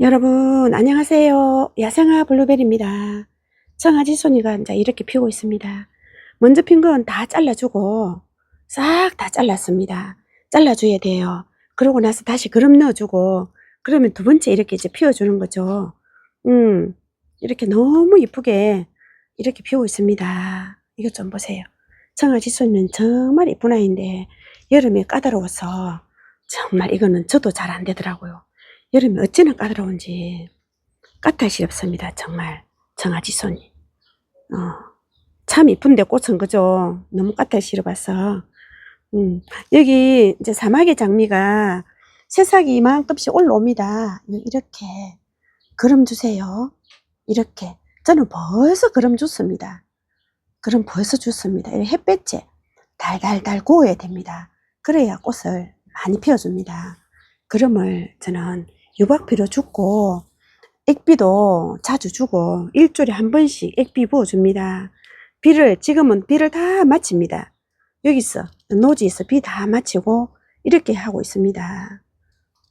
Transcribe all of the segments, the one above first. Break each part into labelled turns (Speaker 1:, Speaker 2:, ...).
Speaker 1: 여러분 안녕하세요. 야생화 블루베리입니다. 청아지 손이가 이제 이렇게 피고 있습니다. 먼저 핀 건 다 잘라주고 싹 다 잘랐습니다. 잘라줘야 돼요. 그러고 나서 다시 그름 넣어주고 그러면 두 번째 이렇게 이제 피워주는 거죠. 음 이렇게 너무 이쁘게 이렇게 피고 있습니다. 이것 좀 보세요. 청아지 손은 정말 이쁜 아이인데 여름에 까다로워서 정말 이거는 저도 잘 안 되더라고요 여름에 어찌나 까다로운지 까탈스럽습니다. 정말 정아지손이. 어, 참 이쁜데 꽃은 그죠? 너무 까탈스러워서. 음, 여기 이제 사막의 장미가 새싹이 이만큼씩 올라옵니다. 이렇게 그럼 주세요. 이렇게 저는 벌써 그럼 줬습니다. 그럼 벌써 줬습니다. 이 햇볕에 달달달 구워야 됩니다. 그래야 꽃을 많이 피워줍니다. 그럼을 저는 유박비로 주고 액비도 자주 주고 일주일에 한 번씩 액비 부어줍니다. 비를 지금은 비를 다 마칩니다. 여기서 노지에서 비 다 마치고 이렇게 하고 있습니다.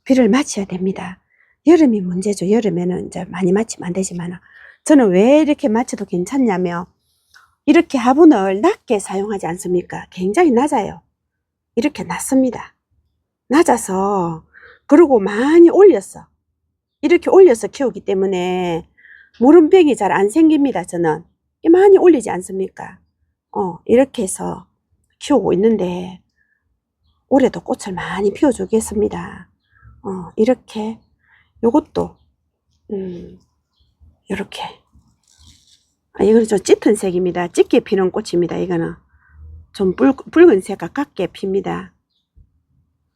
Speaker 1: 비를 마쳐야 됩니다. 여름이 문제죠. 여름에는 이제 많이 마치면 안 되지만 저는 왜 이렇게 마쳐도 괜찮냐면 이렇게 화분을 낮게 사용하지 않습니까? 굉장히 낮아요. 이렇게 낮습니다. 낮아서 그리고 많이 올렸어. 이렇게 올려서 키우기 때문에 무름병이 잘 안 생깁니다. 저는 많이 올리지 않습니까? 어, 이렇게 해서 키우고 있는데 올해도 꽃을 많이 피워주겠습니다. 어, 이렇게 요것도 음, 이렇게 아, 이거는 좀 짙은 색입니다. 짙게 피는 꽃입니다. 이거는 좀 붉, 붉은 색 가깝게 핍니다.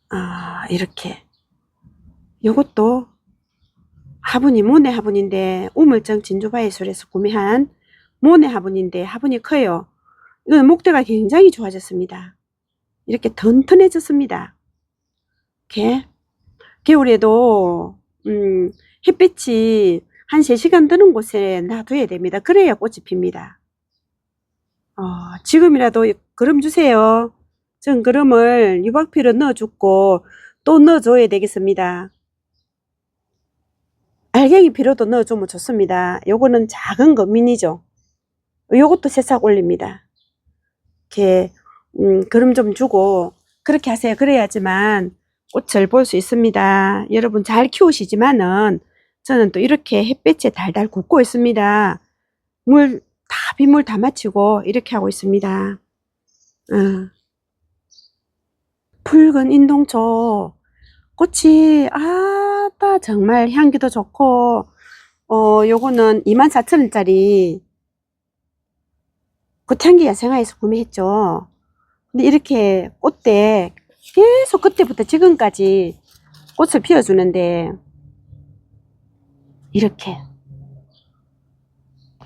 Speaker 1: 아, 이렇게 요것도 화분이 모네 화분인데 우물정 진주바이솔에서 구매한 모네 화분인데 화분이 커요. 이건 목대가 굉장히 좋아졌습니다. 이렇게 튼튼해졌습니다. 이렇게 겨울에도 음, 햇빛이 한 3시간 드는 곳에 놔둬야 됩니다. 그래야 꽃이 핍니다. 어, 지금이라도 그름 주세요. 전 그름을 유박피로 넣어주고 또 넣어줘야 되겠습니다. 알갱이 비료도 넣어주면 좋습니다. 요거는 작은 거 미니죠. 요것도 새싹 올립니다. 이렇게 음, 그름 좀 주고 그렇게 하세요. 그래야지만 꽃을 볼 수 있습니다. 여러분 잘 키우시지만은 저는 또 이렇게 햇볕에 달달 굽고 있습니다. 물 다 빗물 다 마치고 이렇게 하고 있습니다. 어. 붉은 인동초 꽃이 아 따 정말 향기도 좋고 어 요거는 24,000원짜리 꽃향기 야생화에서 구매했죠. 근데 이렇게 꽃대 계속 그때부터 지금까지 꽃을 피워주는데 이렇게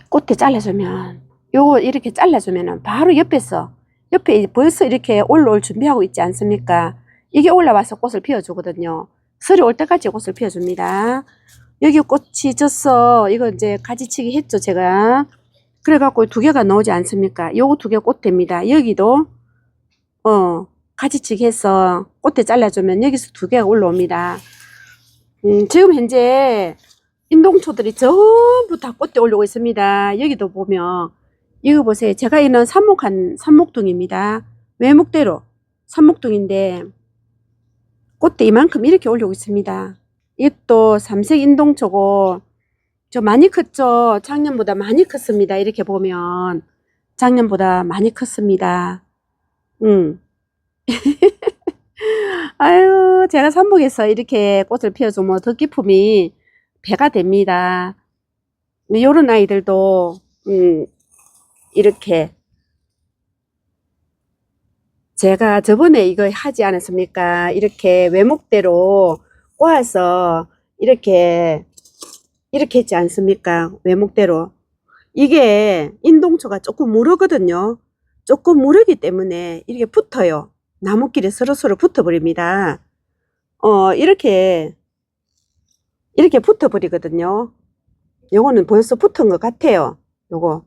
Speaker 1: 꽃대 잘라주면 요거 이렇게 잘라주면은 바로 옆에서 옆에 벌써 이렇게 올라올 준비하고 있지 않습니까? 이게 올라와서 꽃을 피워주거든요. 설이 올 때까지 꽃을 피워줍니다. 여기 꽃이 졌어. 이거 이제 가지치기 했죠, 제가. 그래갖고 두 개가 나오지 않습니까? 요거 두 개 꽃됩니다. 여기도, 어, 가지치기 해서 꽃대 잘라주면 여기서 두 개가 올라옵니다. 음, 지금 현재 인동초들이 전부 다 꽃대 올리고 있습니다. 여기도 보면, 이거 보세요. 제가 있는 삽목한, 삽목둥입니다. 외목대로 삽목둥인데, 꽃대 이만큼 이렇게 올리고 있습니다. 이것도 삼색 인동초고 저 많이 컸죠. 작년보다 많이 컸습니다. 이렇게 보면 작년보다 많이 컸습니다. 음. 아유 제가 삼목에서 이렇게 꽃을 피워주면 더 기품이 배가 됩니다. 요런 아이들도 음, 이렇게 제가 저번에 이거 하지 않았습니까? 이렇게 외목대로 꼬아서 이렇게 이렇게 했지 않습니까? 외목대로. 이게 인동초가 조금 무르거든요. 조금 무르기 때문에 이렇게 붙어요. 나무끼리 서로서로 붙어버립니다. 어, 이렇게, 이렇게 붙어버리거든요. 요거는 벌써 붙은 것 같아요. 요거.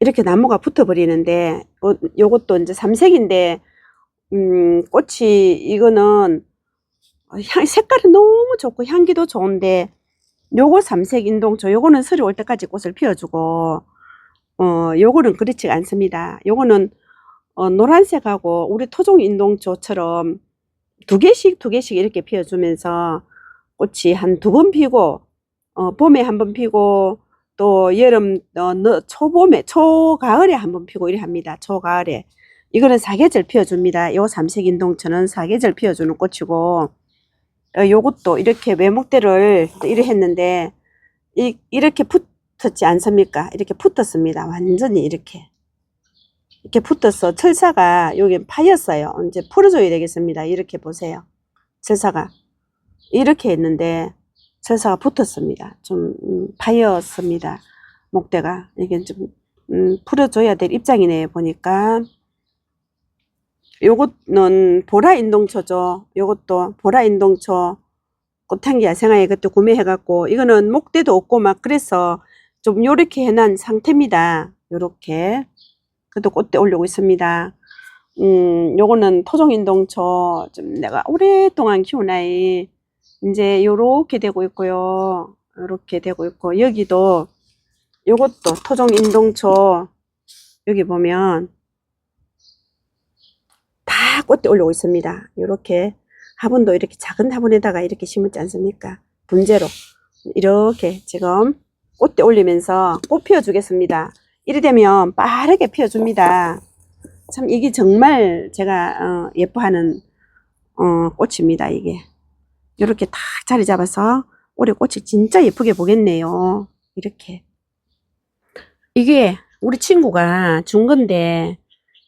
Speaker 1: 이렇게 나무가 붙어버리는데 어, 요것도 이제 삼색인데 음, 꽃이 이거는 어, 향, 색깔은 너무 좋고 향기도 좋은데 요거 삼색 인동초 요거는 설이 올 때까지 꽃을 피워주고 어 요거는 그렇지 않습니다. 요거는 어, 노란색하고 우리 토종 인동초처럼 두 개씩 두 개씩 이렇게 피워주면서 꽃이 한 두 번 피고 어, 봄에 한 번 피고 또 여름 어, 너- 초봄에 초가을에 한번 피고 이래 합니다. 초가을에 이거는 사계절 피워줍니다. 요 삼색 인동초는 사계절 피워주는 꽃이고 어, 요것도 이렇게 외목대를 이래 했는데 이, 이렇게 붙었지 않습니까? 이렇게 붙었습니다. 완전히 이렇게 이렇게 붙어서 철사가 여기 파였어요. 이제 풀어줘야 되겠습니다. 이렇게 보세요. 철사가 이렇게 했는데 철사가 붙었습니다. 좀 음, 파였습니다. 목대가 이게 좀 음, 풀어줘야 될 입장이네요. 보니까 요것은 보라 인동초죠. 요것도 보라 인동초 꽃향기 야생화에 그때 구매해갖고 이거는 목대도 없고 막 그래서 좀 요렇게 해놓은 상태입니다. 요렇게 그래도 꽃대 올리고 있습니다. 음, 요거는 토종 인동초 좀 내가 오랫동안 키운 아이 이제 요렇게 되고 있고요. 요렇게 되고 있고 여기도 요것도 토종 인동초 여기 보면 다 꽃대 올리고 있습니다. 요렇게 화분도 이렇게 작은 화분에다가 이렇게 심었지 않습니까? 분재로 이렇게 지금 꽃대 올리면서 꽃 피워주겠습니다. 이래 되면 빠르게 피워줍니다. 참 이게 정말 제가 어, 예뻐하는 어, 꽃입니다. 이게 이렇게 딱 자리 잡아서 올해 꽃이 진짜 예쁘게 보겠네요. 이렇게 이게 우리 친구가 준 건데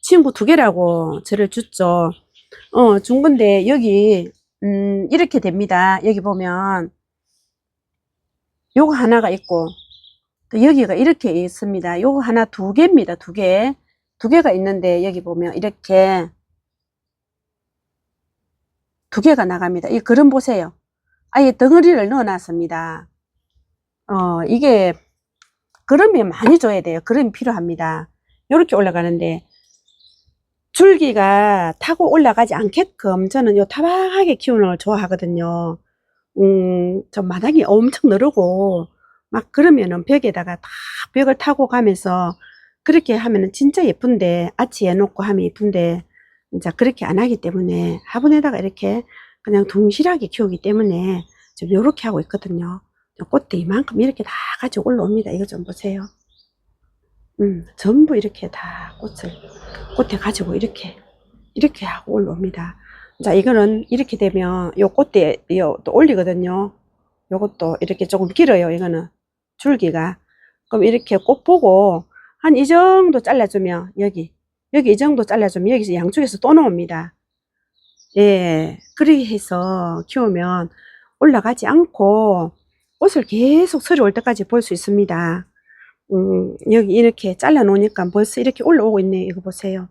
Speaker 1: 친구 두 개라고 저를 줬죠. 어, 준 건데 여기 음, 이렇게 됩니다. 여기 보면 요거 하나가 있고 또 여기가 이렇게 있습니다. 요거 하나 두 개입니다. 두 개. 두 개가 있는데 여기 보면 이렇게 두 개가 나갑니다. 이 그림 보세요. 아예 덩어리를 넣어 놨습니다. 어, 이게 그림이 많이 줘야 돼요. 그림이 필요합니다. 이렇게 올라가는데 줄기가 타고 올라가지 않게끔 저는 요 타박하게 키우는 걸 좋아하거든요. 음, 저 마당이 엄청 늘고 막 그러면은 벽에다가 다 벽을 타고 가면서 그렇게 하면은 진짜 예쁜데 아치 해놓고 하면 예쁜데 진짜 그렇게 안 하기 때문에 화분에다가 이렇게 그냥 둥실하게 키우기 때문에 좀 요렇게 하고 있거든요. 꽃대 이만큼 이렇게 다 가지고 올라옵니다. 이거 좀 보세요. 음, 전부 이렇게 다 꽃을 꽃에 가지고 이렇게 이렇게 하고 올라옵니다. 자, 이거는 이렇게 되면 요 꽃대 요또 올리거든요. 요것도 이렇게 조금 길어요. 이거는 줄기가. 그럼 이렇게 꽃 보고 한 이 정도 잘라주면 여기 여기 이 정도 잘라주면 여기서 양쪽에서 또 나옵니다. 예, 그렇게 해서 키우면 올라가지 않고 꽃을 계속 서리 올 때까지 볼 수 있습니다. 음, 여기 이렇게 잘라 놓으니까 벌써 이렇게 올라오고 있네요. 이거 보세요.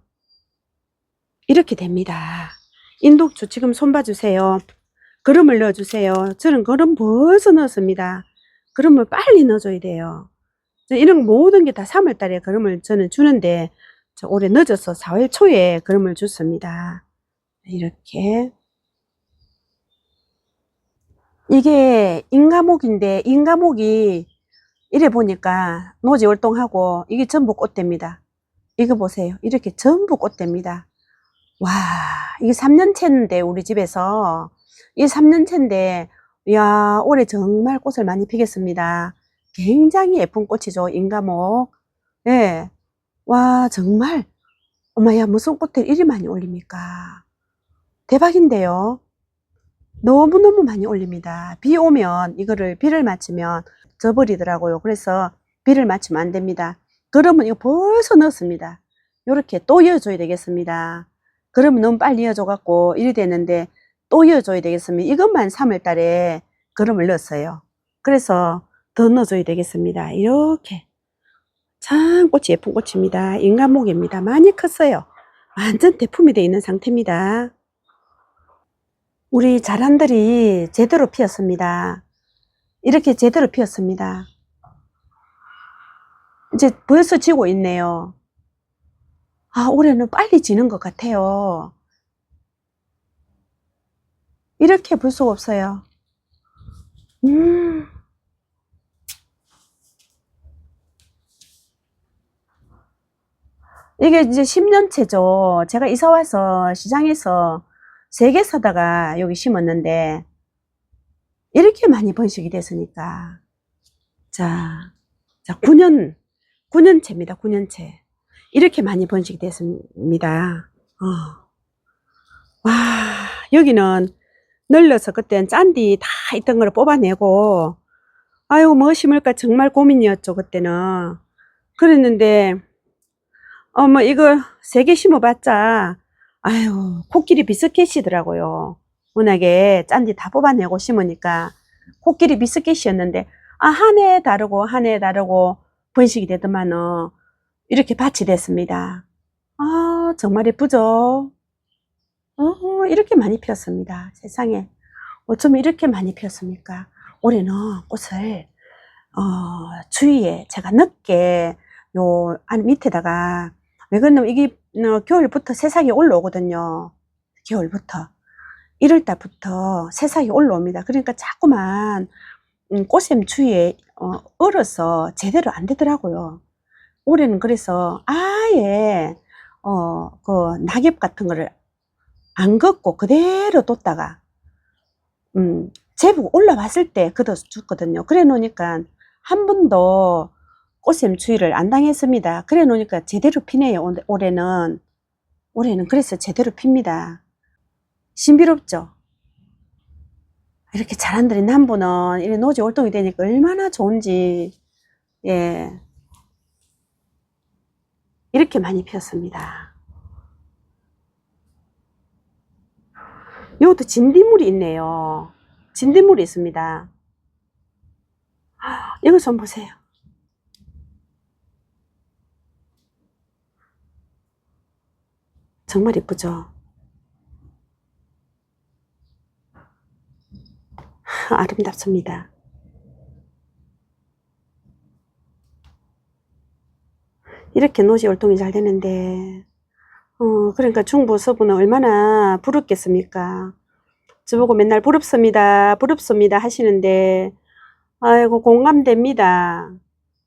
Speaker 1: 이렇게 됩니다. 인독주 지금 손 봐주세요. 그름을 넣어주세요. 저는 그름 벌써 넣었습니다. 그름을 빨리 넣어줘야 돼요. 저 이런 모든 게 다 3월달에 그름을 저는 주는데 저 올해 늦어서 4월 초에 그름을 줬습니다. 이렇게 이게 인가목인데 인가목이 이래 보니까 노지 월동하고 이게 전부 꽃대입니다. 이거 보세요. 이렇게 전부 꽃대입니다. 와, 이게 3년째인데 우리 집에서 이 3년째인데 야 올해 정말 꽃을 많이 피겠습니다. 굉장히 예쁜 꽃이죠. 인가목. 예. 와 정말 엄마야 무슨 꽃을 이리 많이 올립니까? 대박인데요. 너무너무 많이 올립니다. 비 오면 이거를 비를 맞추면 져버리더라고요. 그래서 비를 맞추면 안 됩니다. 그러면 이거 벌써 넣었습니다. 요렇게 또 이어줘야 되겠습니다. 그러면 너무 빨리 이어줘 갖고 이리 되는데 또 이어줘야 되겠습니다. 이것만 3월 달에 그름을 넣었어요. 그래서 더 넣어줘야 되겠습니다. 이렇게 참 꽃이 예쁜 꽃입니다. 인간목입니다. 많이 컸어요. 완전 대품이 되어 있는 상태입니다. 우리 자란들이 제대로 피었습니다. 이렇게 제대로 피었습니다. 이제 벌써 지고 있네요. 아, 올해는 빨리 지는 것 같아요. 이렇게 볼 수가 없어요. 음. 이게 이제 10년째죠. 제가 이사 와서 시장에서 세개 사다가 여기 심었는데, 이렇게 많이 번식이 됐으니까. 자, 자, 9년, 9년째입니다. 9년째. 이렇게 많이 번식이 됐습니다. 어. 와, 여기는 널려서 그땐 짠디 다 있던 걸 뽑아내고, 아유, 뭐 심을까 정말 고민이었죠, 그때는. 그랬는데, 어머, 이거 세 개 심어봤자, 아유, 코끼리 비스켓이더라고요. 워낙에 짠디 다 뽑아내고 심으니까, 코끼리 비스켓이었는데, 아, 한 해 다르고, 한 해 다르고, 번식이 되더만은, 이렇게 밭이 됐습니다. 아, 정말 예쁘죠? 어, 이렇게 많이 피었습니다. 세상에. 어쩜 이렇게 많이 피었습니까? 올해는 꽃을, 어, 주위에 제가 늦게 요, 안 밑에다가, 왜 그러냐면 이게 어, 겨울부터 새싹이 올라오거든요. 겨울부터. 1월 달부터 새싹이 올라옵니다. 그러니까 자꾸만, 음, 꽃샘 주위에, 어, 얼어서 제대로 안 되더라고요. 올해는 그래서 아예, 어, 그 낙엽 같은 거를 안 걷고 그대로 뒀다가, 음, 제복 올라왔을 때 걷어줬거든요. 그래 놓으니까 한 번도 꽃샘 추위를 안 당했습니다. 그래 놓으니까 제대로 피네요. 올- 올해는. 올해는 그래서 제대로 핍니다. 신비롭죠? 이렇게 잘한들이 남부는 이렇게 노지 월동이 되니까 얼마나 좋은지, 예. 이렇게 많이 피었습니다. 이것도 진딧물이 있네요. 진딧물이 있습니다. 이거 좀 보세요. 정말 예쁘죠? 하, 아름답습니다. 이렇게 노지 활동이 잘 되는데, 어, 그러니까 중부 서부는 얼마나 부럽겠습니까? 저보고 맨날 부럽습니다, 부럽습니다 하시는데, 아이고, 공감됩니다.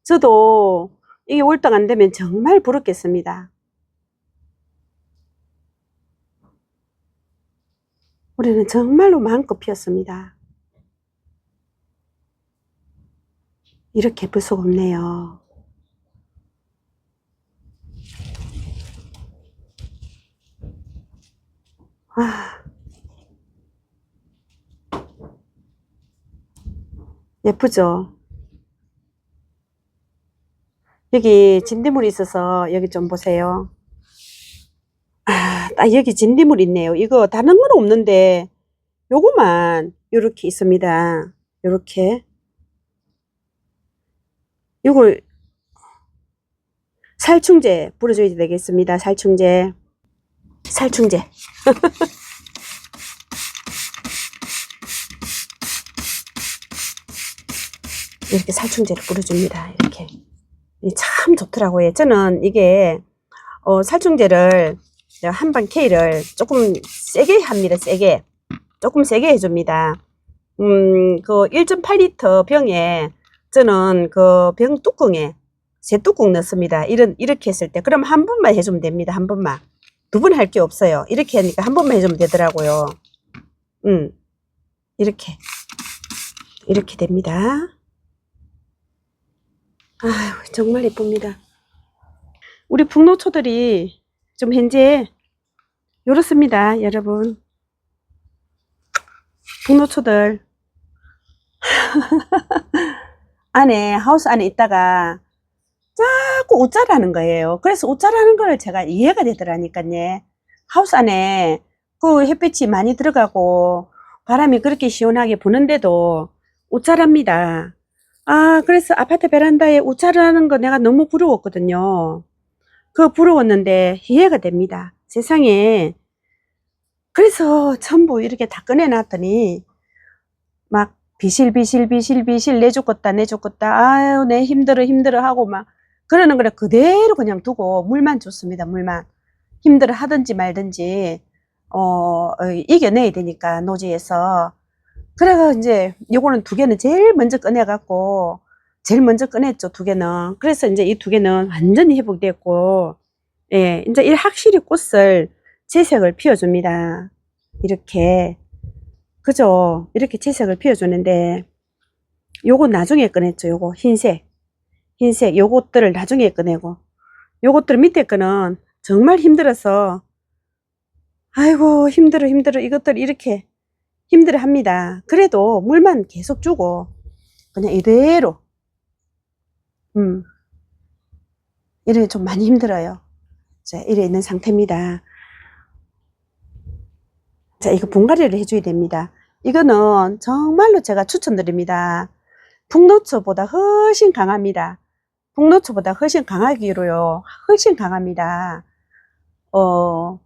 Speaker 1: 저도 이게 월등 안 되면 정말 부럽겠습니다. 올해는 정말로 마음껏 피었습니다. 이렇게 예쁠 수가 없네요. 아, 예쁘죠? 여기 진딧물이 있어서 여기 좀 보세요. 아, 딱 여기 진딧물 있네요. 이거 다른 건 없는데 요거만 요렇게 있습니다. 요렇게. 요걸 살충제 뿌려줘야 되겠습니다. 살충제. 살충제. 이렇게 살충제를 뿌려줍니다. 이렇게. 이참 좋더라고요. 저는 이게 어, 살충제를 한방 K를 조금 세게 합니다. 세게. 조금 세게 해줍니다. 음, 그 1.8리터 병에 저는 그 병 뚜껑에 세 뚜껑 넣습니다. 이런, 이렇게 했을 때. 그럼 한 번만 해주면 됩니다. 한 번만. 두 번 할 게 없어요. 이렇게 하니까 한 번만 해주면 되더라고요. 음, 이렇게. 이렇게 됩니다. 아유, 정말 예쁩니다. 우리 북노초들이 좀 현재 요렇습니다, 여러분. 북노초들. 안에, 하우스 안에 있다가 자꾸 웃자라는 거예요. 그래서 웃자라는 걸 제가 이해가 되더라니까요. 하우스 안에 그 햇빛이 많이 들어가고 바람이 그렇게 시원하게 부는데도 웃자랍니다. 아, 그래서 아파트 베란다에 우차라는 거 내가 너무 부러웠거든요. 그 부러웠는데 이해가 됩니다. 세상에. 그래서 전부 이렇게 다 꺼내놨더니 막 비실 비실비실 비실 내 죽겠다 내 죽겠다 아유 내 힘들어 힘들어 하고 막 그러는 거를 그대로 그냥 두고 물만 줬습니다. 물만. 힘들어 하든지 말든지 어, 어, 이겨내야 되니까, 노지에서. 그래가 이제, 요거는 두 개는 제일 먼저 꺼내 갖고, 제일 먼저 꺼냈죠, 두 개는. 그래서 이제 이 두 개는 완전히 회복됐고, 예, 이제 이 확실히 꽃을, 재색을 피워줍니다. 이렇게. 그죠? 이렇게 재색을 피워주는데, 요거 나중에 꺼냈죠, 요거. 흰색. 흰색. 요것들을 나중에 꺼내고, 요것들 밑에 거는 정말 힘들어서, 아이고, 힘들어, 힘들어. 이것들 이렇게 힘들어 합니다. 그래도 물만 계속 주고, 그냥 이대로, 음, 이래 좀 많이 힘들어요. 자, 이래 있는 상태입니다. 자, 이거 분갈이를 해줘야 됩니다. 이거는 정말로 제가 추천드립니다. 북노초보다 훨씬 강합니다. 북노초보다 훨씬 강하기로요. 훨씬 강합니다. 어,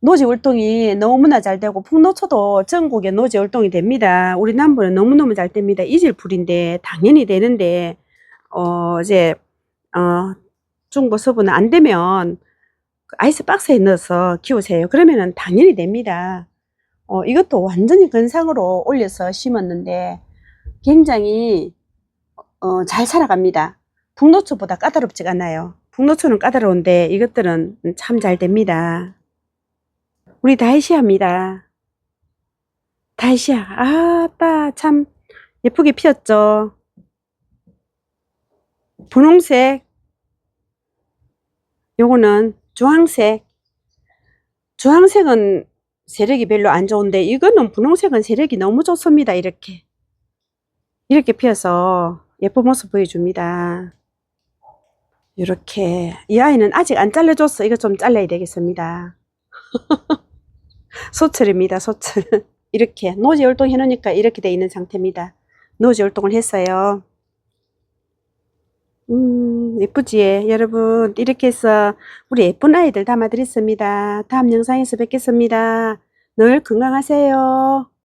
Speaker 1: 노지 활동이 너무나 잘 되고 풍노초도 전국에 노지 활동이 됩니다. 우리 남부는 너무너무 잘 됩니다. 이질풀인데 당연히 되는데 어 이제 어 중고 서부는 안 되면 그 아이스 박스에 넣어서 키우세요. 그러면은 당연히 됩니다. 어 이것도 완전히 건상으로 올려서 심었는데 굉장히 어, 잘 살아갑니다. 북노초보다 까다롭지가 않아요. 북노초는 까다로운데 이것들은 참 잘 됩니다. 우리 다이시아입니다. 다이시아. 아따, 참 예쁘게 피었죠. 분홍색. 요거는 주황색. 주황색은 세력이 별로 안 좋은데 이거는 분홍색은 세력이 너무 좋습니다. 이렇게. 이렇게 피어서 예쁜 모습 보여줍니다. 이렇게. 이 아이는 아직 안 잘라줬어. 이거 좀 잘라야 되겠습니다. 소철입니다, 소철. 이렇게 노지 활동 해놓으니까 이렇게 돼 있는 상태입니다. 노지 활동을 했어요. 음, 예쁘지? 여러분, 이렇게 해서 우리 예쁜 아이들 담아드렸습니다. 다음 영상에서 뵙겠습니다. 늘 건강하세요.